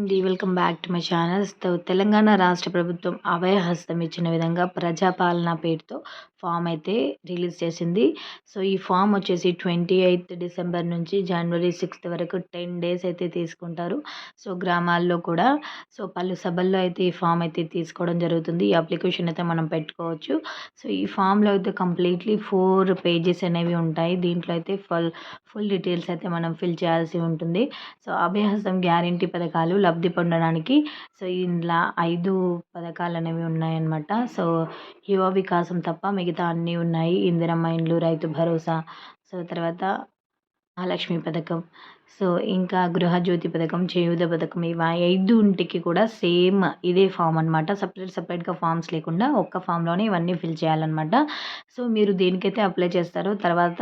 అండి. Welcome back to my channel. Telangana రాష్ట్ర ప్రభుత్వం అభయహస్తం ఇచ్చిన విధంగా ప్రజాపాలన పేరుతో ఫామ్ అయితే రిలీజ్ చేసింది. సో ఈ ఫామ్ వచ్చేసి ట్వంటీ ఎయిత్ డిసెంబర్ నుంచి జనవరి సిక్స్త్ వరకు టెన్ డేస్ అయితే తీసుకుంటారు. సో గ్రామాల్లో కూడా. సో పలు సభల్లో అయితే ఈ ఫామ్ అయితే తీసుకోవడం జరుగుతుంది. ఈ అప్లికేషన్ అయితే మనం పెట్టుకోవచ్చు. సో ఈ ఫామ్లో అయితే కంప్లీట్లీ ఫోర్ పేజెస్ అనేవి ఉంటాయి. దీంట్లో అయితే ఫుల్ ఫుల్ డీటెయిల్స్ అయితే మనం ఫిల్ చేయాల్సి ఉంటుంది. సో అభయహస్తం గ్యారంటీ పథకాలు లబ్ధి పొందడానికి. సో ఇందులో ఐదు పథకాలు అనేవి ఉన్నాయన్నమాట. సో యువ వికాసం తప్ప మిగతా అన్నీ ఉన్నాయి. ఇందిరమ్మ ఇండ్లు రైతు భరోసా. సో తర్వాత మహాలక్ష్మి పథకం. సో ఇంకా గృహజ్యోతి పథకం చేయూత పథకం ఇవి ఐదుంటికి కూడా సేమ్ ఇదే ఫామ్ అనమాట సపరేట్ సపరేట్గా ఫామ్స్ లేకుండా ఒక్క ఫామ్లోనే ఇవన్నీ ఫిల్ చేయాలన్నమాట. సో మీరు దేనికైతే అప్లై చేస్తారో తర్వాత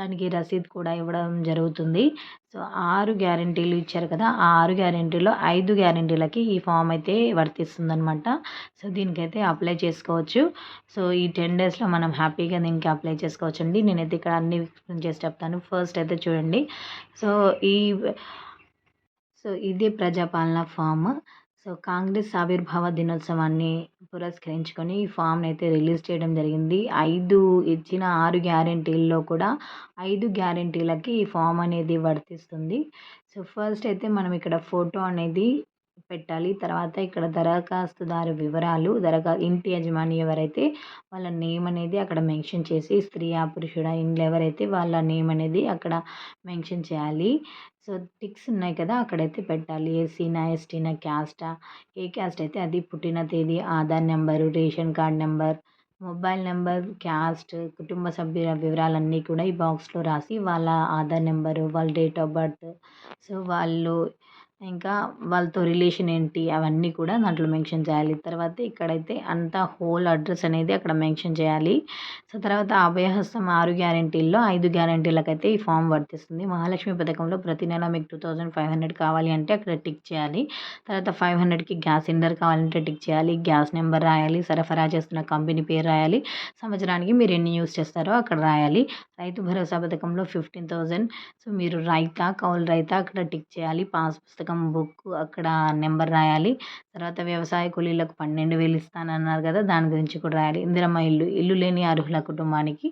దానికి రసీద్ కూడా ఇవ్వడం జరుగుతుంది. సో ఆరు గ్యారెంటీలు ఇచ్చారు కదా ఆ ఆరు గ్యారెంటీలో ఐదు గ్యారెంటీలకి ఈ ఫామ్ అయితే వర్తిస్తుంది అనమాట సో దీనికైతే అప్లై చేసుకోవచ్చు. సో ఈ టెన్ డేస్లో మనం హ్యాపీగా దీనికి అప్లై చేసుకోవచ్చు అండి నేనైతే ఇక్కడ అన్ని ఎక్స్ప్లెయిన్ చేసి చెప్తాను. ఫస్ట్ అయితే చూడండి. సో ఈ సో ఇదే ప్రజాపాలన ఫామ్. సో కాంగ్రెస్ ఆవిర్భావ దినోత్సవాన్ని పురస్కరించుకొని ఈ ఫామ్ని అయితే రిలీజ్ చేయడం జరిగింది. ఐదు ఇచ్చిన ఆరు గ్యారెంటీల్లో కూడా ఐదు గ్యారెంటీలకి ఈ ఫామ్ అనేది వర్తిస్తుంది. సో ఫస్ట్ అయితే మనం ఇక్కడ ఫోటో అనేది పెట్టాలి. తర్వాత ఇక్కడ దరఖాస్తుదారు వివరాలు దరఖా ఇంటి యజమాని ఎవరైతే వాళ్ళ నేమ్ అనేది అక్కడ మెన్షన్ చేసి స్త్రీ ఆ పురుషుడా ఇండ్లు ఎవరైతే వాళ్ళ నేమ్ అనేది అక్కడ మెన్షన్ చేయాలి. సో టిక్స్ ఉన్నాయి కదా అక్కడైతే పెట్టాలి. ఎస్సీనా ఎస్టీనా క్యాస్టా ఏ క్యాస్ట్ అయితే అది పుట్టిన తేదీ Aadhaar number ration card number mobile number caste కుటుంబ సభ్యుల వివరాలన్నీ కూడా ఈ బాక్స్లో రాసి వాళ్ళ ఆధార్ నెంబరు వాళ్ళ డేట్ ఆఫ్ బర్త్ సో వాళ్ళు ఇంకా వాళ్ళతో రిలేషన్ ఏంటి అవన్నీ కూడా దాంట్లో మెన్షన్ చేయాలి. తర్వాత ఇక్కడైతే అంతా హోల్ అడ్రస్ అనేది అక్కడ మెన్షన్ చేయాలి. సో తర్వాత అభయహస్తం ఆరు గ్యారెంటీల్లో ఐదు గ్యారెంటీలకైతే ఈ ఫామ్ వర్తిస్తుంది. మహాలక్ష్మి పథకంలో ప్రతి నెల మీకు టూ థౌజండ్ ఫైవ్ హండ్రెడ్ కావాలి అంటే అక్కడ టిక్ చేయాలి. తర్వాత ఫైవ్ హండ్రెడ్కి గ్యాస్ సిలిండర్ కావాలంటే టిక్ చేయాలి. గ్యాస్ నెంబర్ రాయాలి. సరఫరా చేస్తున్న కంపెనీ పేరు రాయాలి. సంవత్సరానికి మీరు ఎన్ని యూస్ చేస్తారో అక్కడ రాయాలి. రైతు భరోసా పథకంలో ఫిఫ్టీన్ థౌజండ్ సో మీరు రైతా కౌలు రైతా అక్కడ టిక్ చేయాలి. పాస్ పుస్తకం పుస్తకం బుక్ అక్కడ నెంబర్ రాయాలి. తర్వాత వ్యవసాయ కూలీలకు పన్నెండు వేలు ఇస్తానన్నారు కదా దాని గురించి కూడా రాయాలి. ఇందిరమ్మ ఇల్లు ఇల్లు లేని అర్హుల కుటుంబానికి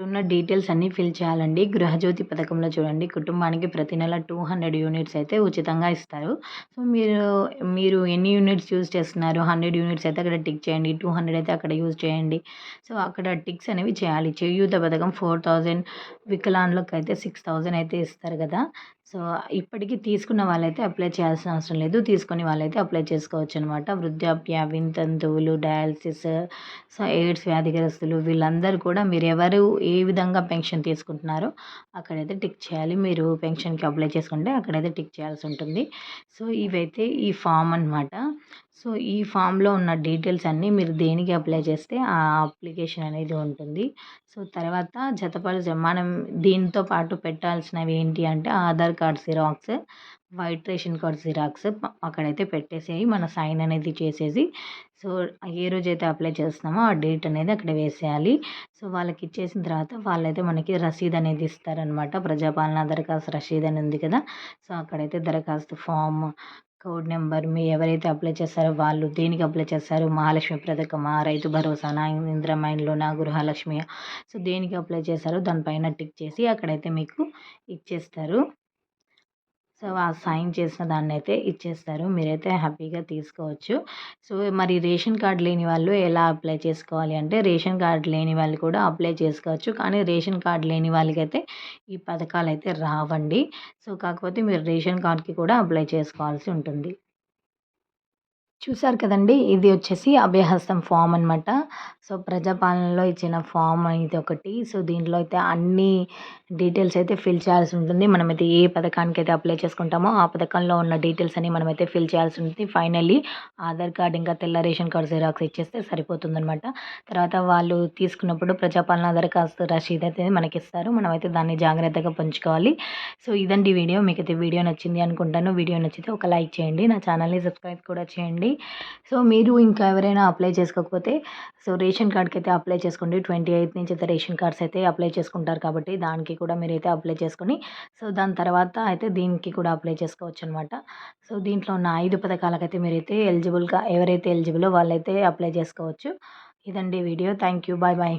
ఉన్న డీటెయిల్స్ అన్నీ ఫిల్ చేయాలండి. గృహజ్యోతి పథకంలో చూడండి. కుటుంబానికి ప్రతి నెల టూ హండ్రెడ్ యూనిట్స్ అయితే ఉచితంగా ఇస్తారు. సో మీరు మీరు ఎన్ని యూనిట్స్ యూజ్ చేస్తున్నారు? హండ్రెడ్ యూనిట్స్ అయితే అక్కడ టిక్ చేయండి. టూ హండ్రెడ్ అయితే అక్కడ యూజ్ చేయండి. సో అక్కడ టిక్స్ అనేవి చేయాలి. చేయూత పథకం ఫోర్ థౌజండ్ వికలాంగులకు అయితే సిక్స్ థౌజండ్ అయితే ఇస్తారు కదా. సో ఇప్పటికీ తీసుకున్న వాళ్ళైతే అప్లై చేయాల్సిన అవసరం లేదు. తీసుకుని వాళ్ళైతే అప్లై చేసుకోవచ్చు అనమాట వృద్ధాప్య వింతంతువులు డయాలసిస్ సో ఎయిడ్స్ వ్యాధిగ్రస్తులు వీళ్ళందరూ కూడా మీరు ఎవరు ఏ విధంగా పెన్షన్ తీసుకుంటున్నారో అక్కడైతే టిక్ చేయాలి. మీరు పెన్షన్కి అప్లై చేసుకుంటే అక్కడైతే టిక్ చేయాల్సి ఉంటుంది. సో ఇవైతే ఈ ఫామ్ అనమాట సో ఈ ఫామ్లో ఉన్న డీటెయిల్స్ అన్నీ మీరు దేనికి అప్లై చేస్తే ఆ అప్లికేషన్ అనేది ఉంటుంది. సో తర్వాత జతపాలు మనం దీంతో పాటు పెట్టాల్సినవి ఏంటి అంటే Aadhaar card xerox white ration card xerox అక్కడైతే పెట్టేసేయి. మన సైన్ అనేది చేసేసి సో ఏ రోజైతే అప్లై చేస్తున్నామో ఆ డేట్ అనేది అక్కడ వేసేయాలి. సో వాళ్ళకి ఇచ్చేసిన తర్వాత వాళ్ళైతే మనకి రసీద్ అనేది ఇస్తారనమాట. ప్రజాపాలన దరఖాస్తు రసీద్ అని ఉంది కదా. సో అక్కడైతే దరఖాస్తు ఫామ్ కోడ్ నెంబర్ మీ ఎవరైతే అప్లై చేస్తారో వాళ్ళు దేనికి అప్లై చేస్తారు? మహాలక్ష్మి పథకమా? రైతు భరోసానా? ఇందిరమ్మ నా గృహలక్ష్మి సో దేనికి అప్లై చేశారో దానిపైన టిక్ చేసి అక్కడైతే మీకు ఇచ్చేస్తారు. సో ఆ సైన్ చేసిన దాన్ని అయితే ఇచ్చేస్తారు. మీరైతే హ్యాపీగా తీసుకోవచ్చు. సో మరి రేషన్ కార్డ్ లేని వాళ్ళు ఎలా అప్లై చేసుకోవాలి అంటే రేషన్ కార్డ్ లేని వాళ్ళు కూడా అప్లై చేసుకోవచ్చు. కానీ రేషన్ కార్డ్ లేని వాళ్ళకైతే ఈ పథకాలు అయితే రావండి. సో కాకపోతే మీరు రేషన్ కార్డ్కి కూడా అప్లై చేసుకోవాల్సి ఉంటుంది. చూసారు కదండి? ఇది వచ్చేసి అభయహస్తం ఫామ్ అనమాట సో ప్రజాపాలనలో ఇచ్చిన ఫామ్ ఇది ఒకటి. సో దీంట్లో అయితే అన్ని డీటెయిల్స్ అయితే ఫిల్ చేయాల్సి ఉంటుంది. మనమైతే ఏ పథకానికి అయితే అప్లై చేసుకుంటామో ఆ పథకంలో ఉన్న డీటెయిల్స్ అని మనమైతే ఫిల్ చేయాల్సి ఉంటుంది. ఫైనల్లీ ఆధార్ కార్డ్ ఇంకా తెల్ల రేషన్ కార్డ్ జిరాక్స్ ఇచ్చేస్తే సరిపోతుంది అనమాట తర్వాత వాళ్ళు తీసుకున్నప్పుడు ప్రజాపాలన దరఖాస్తు రసీద్ అయితే మనకి ఇస్తారు మనమైతే దాన్ని జాగ్రత్తగా పంచుకోవాలి. సో ఇదండి వీడియో. మీకు అయితే వీడియో నచ్చింది అనుకుంటాను. వీడియో నచ్చితే ఒక లైక్ చేయండి. నా ఛానల్ని సబ్స్క్రైబ్ కూడా చేయండి. సో మీరు ఇంకా ఎవరైనా అప్లై చేసుకోకపోతే సో రేషన్ రేషన్ కార్డ్కి అయితే అప్లై చేసుకోండి. ట్వంటీ ఎయిత్ నుంచి అయితే రేషన్ కార్డ్స్ అయితే అప్లై చేసుకుంటారు కాబట్టి దానికి కూడా మీరైతే అప్లై చేసుకుని సో దాని తర్వాత అయితే దీనికి కూడా అప్లై చేసుకోవచ్చు అనమాట సో దీంట్లో ఉన్న ఐదు పథకాలకైతే మీరైతే ఎలిజిబుల్గా ఎవరైతే ఎలిజిబులో వాళ్ళైతే అప్లై చేసుకోవచ్చు. ఇదండి video. Thank you bye bye.